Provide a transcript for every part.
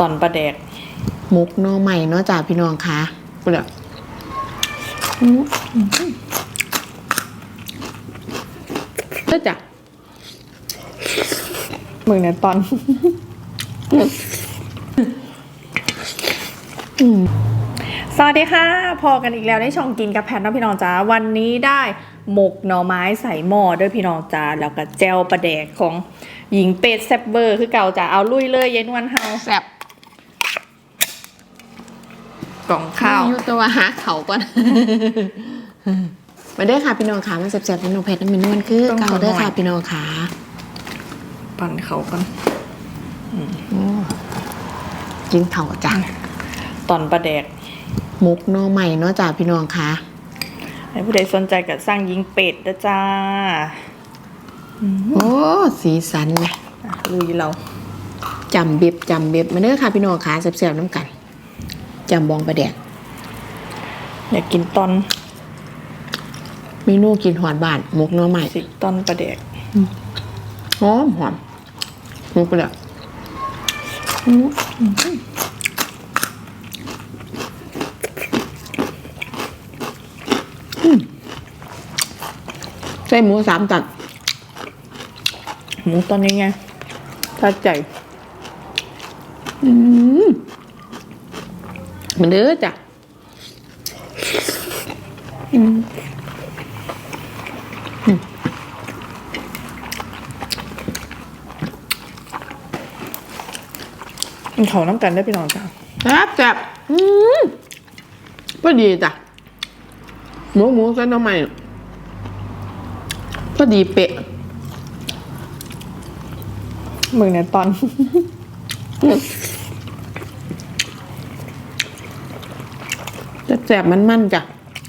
ตอนประแดกมุกหน้อใหม่เนาะจ้าพี่น้องคะเปลือกเลือจ้ะมึงเนี่ยตอนสวัสดีค่ะ พอกันอีกแล้วในช่องกินกับแพทเนาะพี่น้องจ้าวันนี้ได้หมกหน่อไม้ใส่หม้อด้วยพี่น้องจ้าแล้วก็แจวประแดกของหญิงเป็ดแซบเบอร์คือเก่าจ้าเอาลุยเลยเย็นวันเฮาแซ่บ กล่องข้าวอยู่ตัวหาเขาก่อนมาเด้อค่ะพี่น้องขามันแซ่บๆพี่น้องเพชรน้ำมันนวลคือเก่าเด้อค่ะพี่น้องขาปั่นเขากันโอ้กินเขาจ้ะตอนประแดกมุกหน้อใหม่เนาะจ้าพี่น้องคะให้ผู้ใดสนใจก็สร้างยิงเป็ดนะจ้าโอ้สีสันนะอะลุยเราจำเบ็บจำเบ็บมาเด้อค่ะพี่น้องขาแซ่บๆน้ำกัน จำบองประแดกอยากกินตอนเมนูกินหอนบานมุกหน้อใหม่สิตอนประแดกหอมหอมมุกประแดกอืมใส่หมูสามตัดหมูตอนนี้ไงถ้าใจเห มือนเด้อจ้ะกินเขาน้ำกันได้พี่น้องจ้าแซ่บแซ่บอืมพอดีจ้ะหมูหมูใส่หน้ำใหม่พอดีเป๊ะมึงเนี่ยตอน แซ่บๆมันจ้ะ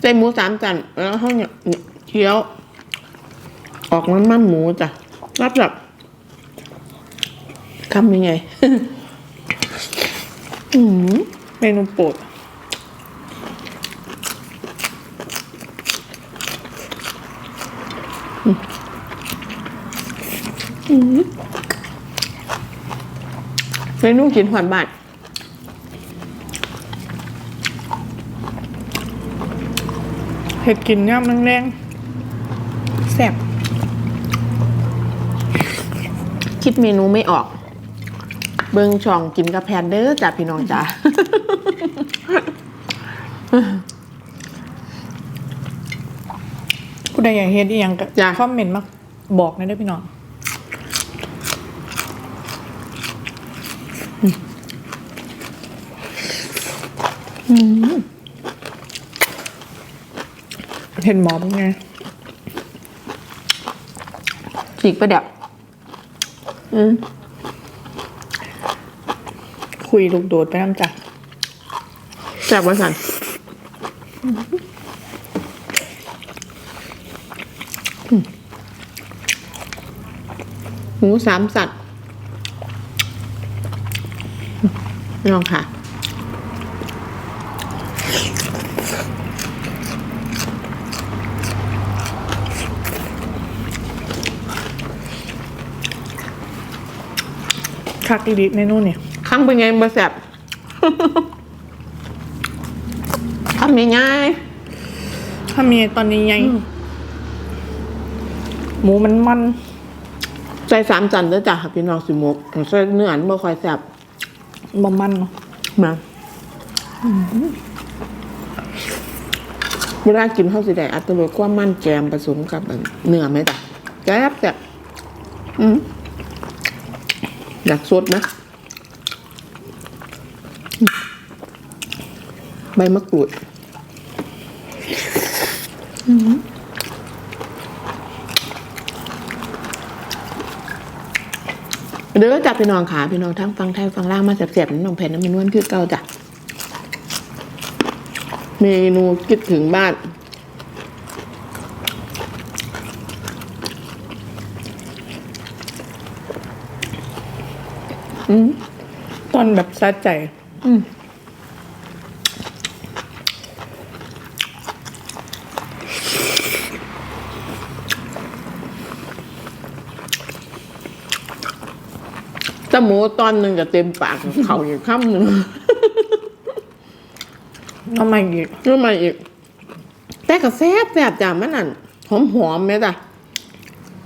ใส่หมูสามจันแล้วเขาเนี่ยเคี้ยว ออกมันมันหมูจ้ะรับแบบคำยังไง อืมเมนูโปรดเมนูกินหวานบาด เห็ดกินย่ำแรงๆแซ่บคิดเมนูไม่ออก เบิงช่องกินกับแพนเดอร์จ้ะพี่น้องจ้ะผู้ใดอยากเห็ดอีหยังก็จ้ะคอมเมนต์มาบอกหนะได้อพี่น้อง เห็นหมอเป็นไงฉีกไปเดี๋ยวอืมคุยลูกโดดไปน้ำจักแซ่บมาสั่นอืมหมูสามสัตว์พี่น้องค่ะ คักอีดิเมนูเนี่ยข้างเป็นไงบะแสบทำง่ายถ้ามีตอนนี้ยังหมูมันมันๆใส่สามจันด้วยจ้ะพี่น้องสิมกใส่เนื้ออันบ่ค่อยแสบบ่มันเนาะมาเวลากินข้าวสีแดงอัตรสความมันแกมผสมกับอันเนื้อไหมจ้ะแซ่บแซ่บอืม อยากสดนะ ใบมะกรูดเดี๋ยวจับพี่น้องขาพี่น้องทั้งฟังไทยฟังล่างมาแสบๆน้องแผ่นน้ำมันนวลคือเก่าจ้ะเมนูคิดถึงบ้าน ตอนแบบสะใจ อืมตะหมูตอนหนึ่งก็เต็มปากเขาอีกคำหนึ่งทำไมอีกแล้วมาอีก แต่ก็แซ่บแซ่บจ้ะมันนั่นหอมหอมๆไหมจ้ะ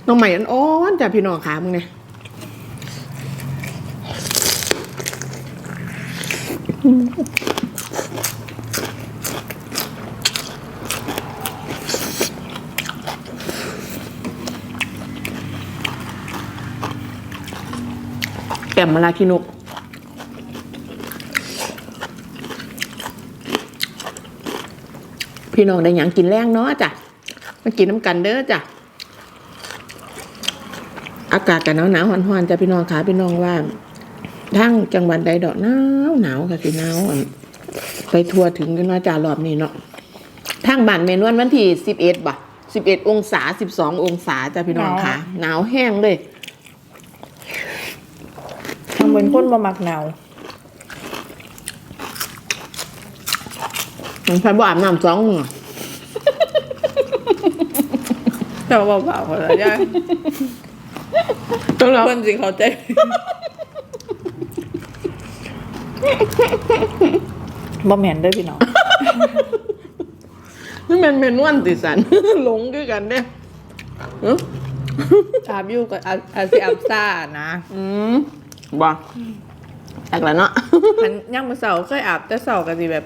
น้องใหม่อันอ่อนจ้ะพี่น้องขามึงเนี่ย แกมมาลาคินุกพี่น้องได้หยังกินแรงเนาะจ้ะมากินน้ำกันเด้อจ้ะ อากาศกันหนาวหนาวๆร้อนๆจ้ะพี่น้องขาพี่น้องว่า ทั้งจังหวัดใดดอกหนาวหนาวค่ะสิหนาวอั่นไปทัวร์ถึงกันว่าจ้ารอบนี้เนาะทางบ้านเมนวันวันที่สิบเอ็ดบ่ะสิบเอ็ดองศาสิบสององศาจ้ะพี่น้องขาหนาวแห้งเลยทำเป็นคนบ่มักหนาวมันใช้บ่อาบน้ำสองมือแต่ว่าเบาๆแล้วย่าต้องเราเพื่อนสิเขาใจ บ่แม่นเด้อพี่น้อง นี่แมันเมนวันติสัน หลงคือกันเด้เอ้ออาบอยู่กับอาอาสิอับซ่านะอืมบ่แอกแล้วเนาะ มันย่างมือเสาเคยอาบแต่เสาก็สิแบบ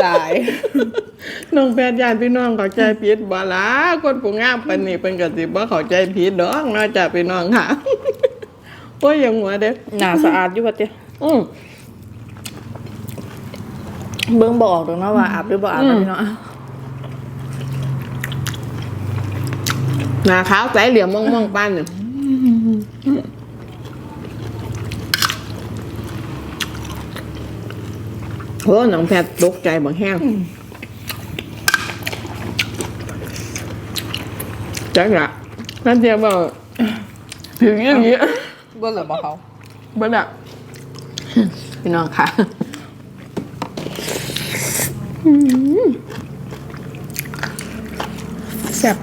สายน้องแพทย์ญาติพี่น้องเข้าใจผิดบ่ล่ะคนผู้งามปานนี้เพิ่นก็สิบ่เข้าใจผิดดอกเนาะจ้ะพี่น้องค่ะ โอ้ยอย่างหัวเด้อๆหน้าสะอาดอยู่บัดเดียว อืมเบิ่งบ่ออกดอกเนาะว่าอาบหรือบ่อาบนะพี่น้องหน้าขาวใสเหลี่ยมม่วงๆปานนี่โอ้น้องแพทย์ตกใจบ่แห้งจักละนั่นเดียวบ่ผิวอย่างนี้บ่เหลือบ่เขาเบิ้ลอะ พี่น้องค่ะแซ่บ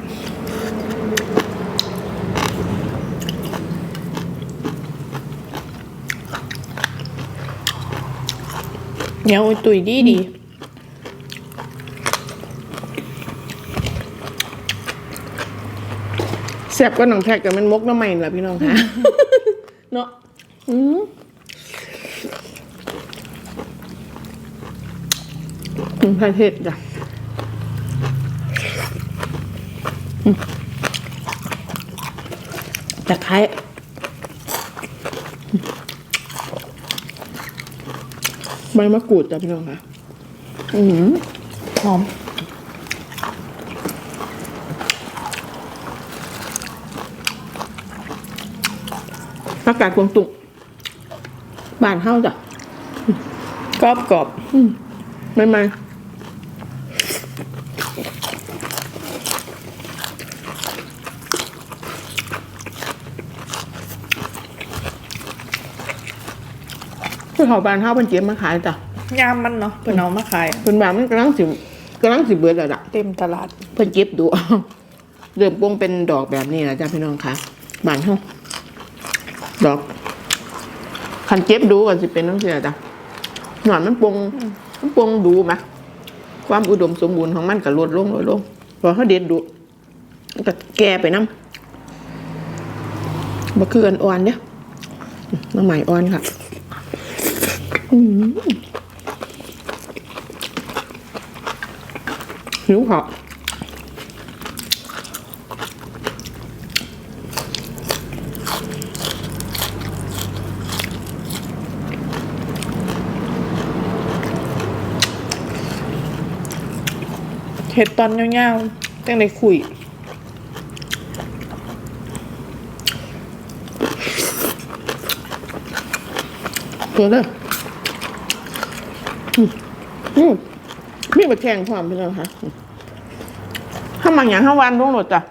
เหนียวตุยดีดีแซ่บก็หนังแพกกับมันมกน้ำใหม่ละพี่น้องค่ะ เนาะอืม อืมพาเทศจ้ะตะไคร้ใบมะกรูดจ้ะพี่น้องค่ะอืมหอมผักกาดกวงตุงบานเฮาจ้ะกรอบกรอบไม่ไม่ คือเขาบ้านเฮาเป็นเจี๊ยบมาขายจ้ะยามมันเนาะเพิ่นเอามาขายเป็นบ้านมันกำลังสิกำลังสิเบิดแล้วล่ะเต็มตลาดเพิ่นเก็บดูเริ่มปวงเป็นดอกแบบนี้แล้วจ้ะพี่น้องค่ะบ้านเฮาดอกคันเก็บดูก่อนสิเป็นน้ำเสียจ้ะหนอนมันปวงมันปวงดูไหมความอุดมสมบูรณ์ของมันก็ลดลงลดลงพอเขาเด็ดดูมันก็แก่ไปน้ำบ่คืออันอ่อนเนี่ยน้ำใหม่อ่อนค่ะอืม หิวเหาะเห็ดตอนยาวๆตั้งแต่คุยตัวเลยอืม อืมมีบะแขงความพี่น้องคะข้าวมันอย่างข้าวันรุ่งโรดจ้ะ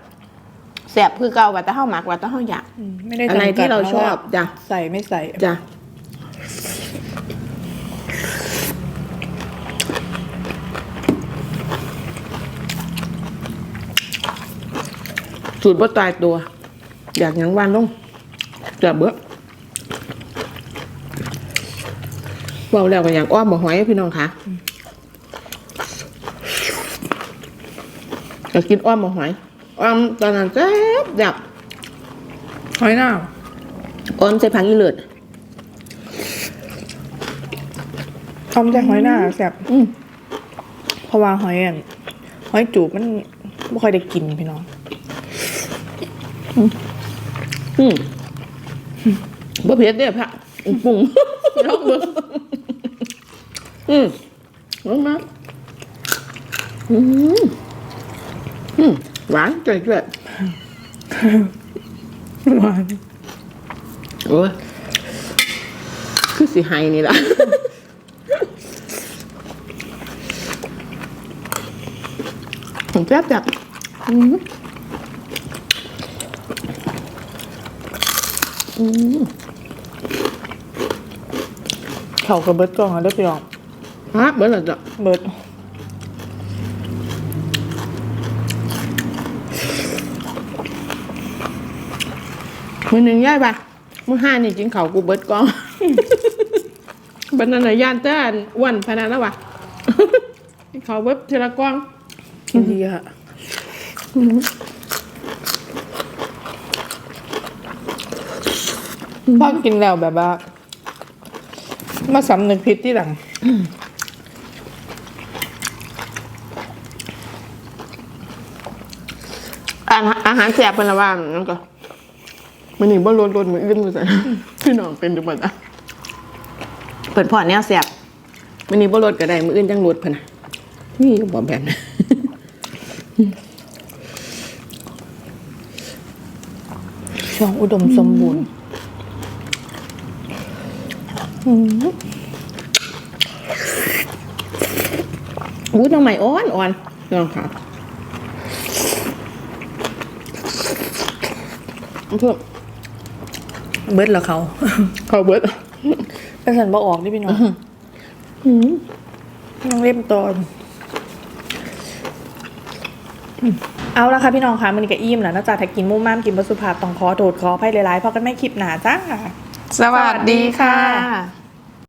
แสบคือเก่าว่าแต่ข้าวหมักว่าแต่ข้าวอยากอไม่ได้จำกัอะไรที่เราชอบจ้ะใส่ไม่ใส่จ้ะสูตรบ่ตายตัว อยากหยังวันลงจะเบื่อเบาแล้วก็อย่างอ้อมบ่หอยพี่น้องค่ะ อยากกินอ้อมบ่หอยอ้อมตอนนั้นแซ่บอยากหอยหน้าอ้อมใส่ผักอีเลิศทำแต่หอยหน้าแซ่บอืมเพราะว่าหอยอันหอยจูบมันไม่ค่อยได้กินพี่น้อง อืมบ่เผ็ดเด้อผักปรุงลองเบิ่งอืมลองมาอืม อืมหวานเจ๋ยๆหวานโอ้ยคือสิไฮนี่ล่ะผมแซ่บจับอืมอืมเขากับเบิร์ดกล่องอะเด้อพี่น้องฮะเบิร์ดเหรอจ๊ะเบิร์ด มือหนึ่งย่ายปะมือห้านี่จิงเขาวกูเบิร์ดกองบันนันนะย่านเต้านอ้วนพนันแล้ววะกินเขาวเบิร์ดเทละกองกินดีค่ะพ่อกินแล้วแบบว่ามาสำนึกผิดที่หลังอาหารอาหารแสบเป็นละว่านั่นก็ มันนี่บ่ลดลดมืออื่นมือใส่พี่น้องเป็นดูบ่จ้ะเปิดพอแนวแสบมันนี่บ่ลดก็ได้มืออื่นจังลดพะนะนี่บ่แบบนั้นช่องอุดมสมบูรณ์อู้น้องใหม่อ่อนอ่อนน้องค่ะเพิ่ม เบิร์ดเหรอเขา เขาเบิดเป็นสันบอออกนี่พี่น้องยังเล่มตอน เอาละค่ะพี่น้องคะมันก็อิ่มแล้วนอกจากถ้ากินมุ่มม่ามกินบสุภาพต้องขอโทษขออภัยหลายๆเพราะกันไม่คลิปหนาจ้า สวัสดีค่ะ